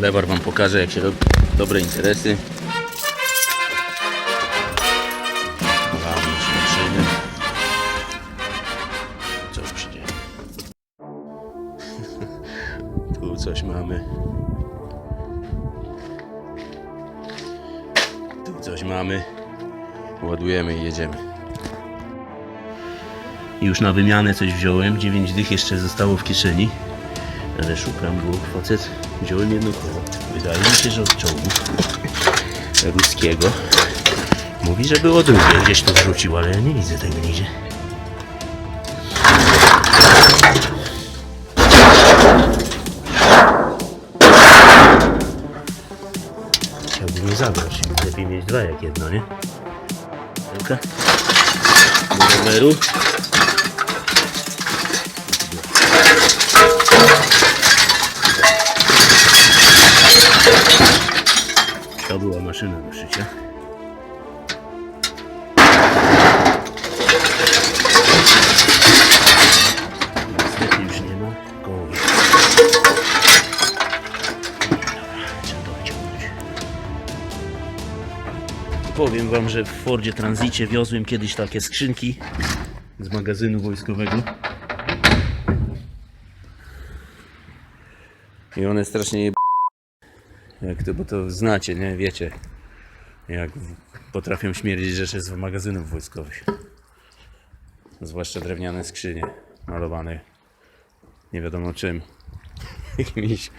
Lewar Wam pokaże jak się robi dobre interesy. Co już dzieje? tu coś mamy. Tu coś mamy. Ładujemy i jedziemy. Już na wymianę coś wziąłem. 9 dych jeszcze zostało w kieszeni. Ale szukam, bo facet wziąłem jedno koło. Wydaje mi się, że od czołgu ruskiego. Mówi, że było drugie. Gdzieś to wrzucił, ale ja nie widzę tego nigdzie. Chciałbym je zabrać. Lepiej mieć dwa jak jedno, nie? Dobra. Do roweru. To była maszyna do szycia. Niestety już nie ma wyciągnąć. Powiem wam, że w Fordzie Transicie wiozłem kiedyś takie skrzynki z magazynu wojskowego. I one strasznie jak to, bo to znacie, nie? Wiecie, jak w- potrafią śmierdzić rzeczy z magazynów wojskowych. Zwłaszcza drewniane skrzynie malowane nie wiadomo czym. Jakimiś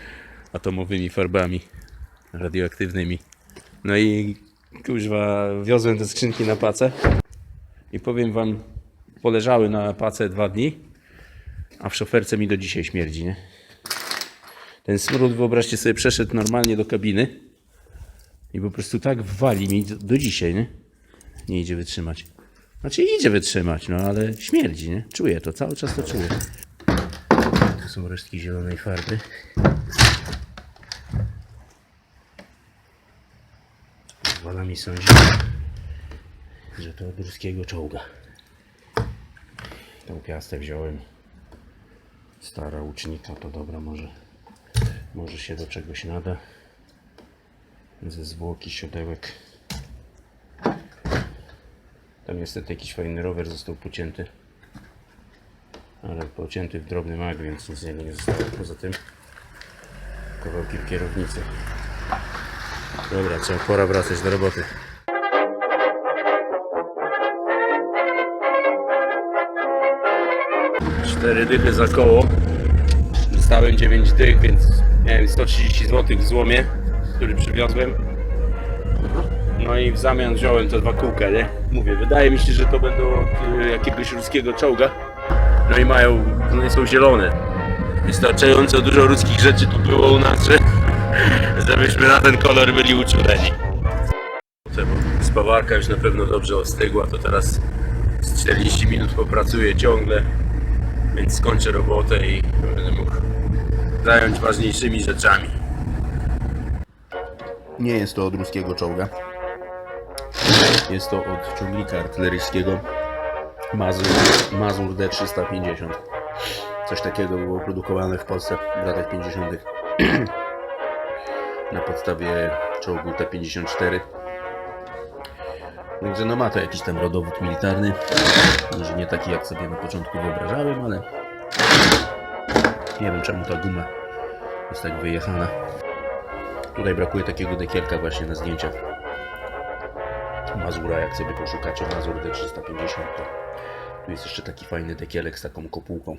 atomowymi farbami radioaktywnymi. No i kuźwa, wiozłem te skrzynki na pacę i powiem wam, poleżały na pacę dwa dni, a w szoferce mi do dzisiaj śmierdzi, nie? Ten smród, wyobraźcie sobie, przeszedł normalnie do kabiny i po prostu tak wali mi do, dzisiaj, nie? Nie idzie wytrzymać. Znaczy idzie wytrzymać, no ale śmierdzi, nie? Czuję to, cały czas to czuję. Tu są resztki zielonej farby. Zwala mi sądzi, że to od ruskiego czołga. Tą piastę wziąłem. Stara łucznika, to dobra może. Może się do czegoś nada. Ze zwłoki siodełek. Tam niestety jakiś fajny rower został pocięty. Ale pocięty w drobny mak, więc nic z niego nie zostało. Poza tym kawałki kierownicy. Dobra, trzeba pora wracać do roboty. Cztery dychy za koło. Dostałem 9 dych, więc miałem 130 zł w złomie, który przywiozłem. No i w zamian wziąłem te dwa kółka, nie? Mówię, wydaje mi się, że to będą y, jakiegoś ruskiego czołga. No i mają, one są zielone. Wystarczająco dużo ruskich rzeczy tu było u nas, że, żebyśmy na ten kolor byli uczuleni. Spawarka już na pewno dobrze ostygła, to teraz z 40 minut popracuję ciągle, więc skończę robotę i będę mógł zająć ważniejszymi rzeczami. Nie jest to od ruskiego czołga. Jest to od ciągnika artyleryjskiego Mazur, Mazur D350. Coś takiego było produkowane w Polsce w latach 50. na podstawie czołgu T-54. Także no ma to jakiś tam rodowód militarny. Może nie taki jak sobie na początku wyobrażałem, ale nie wiem czemu ta guma jest tak wyjechana. Tutaj brakuje takiego dekielka właśnie na zdjęciach. Mazura, jak sobie poszukacie Mazur D350, to tu jest jeszcze taki fajny dekielek z taką kopułką.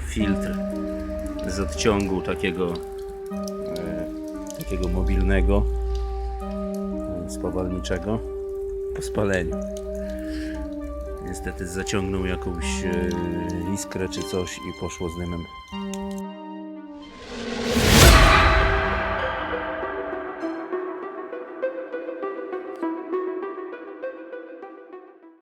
Filtr z odciągu takiego e, takiego mobilnego e, spawalniczego po spaleniu. Niestety zaciągnął jakąś e, iskrę czy coś i poszło z dymem.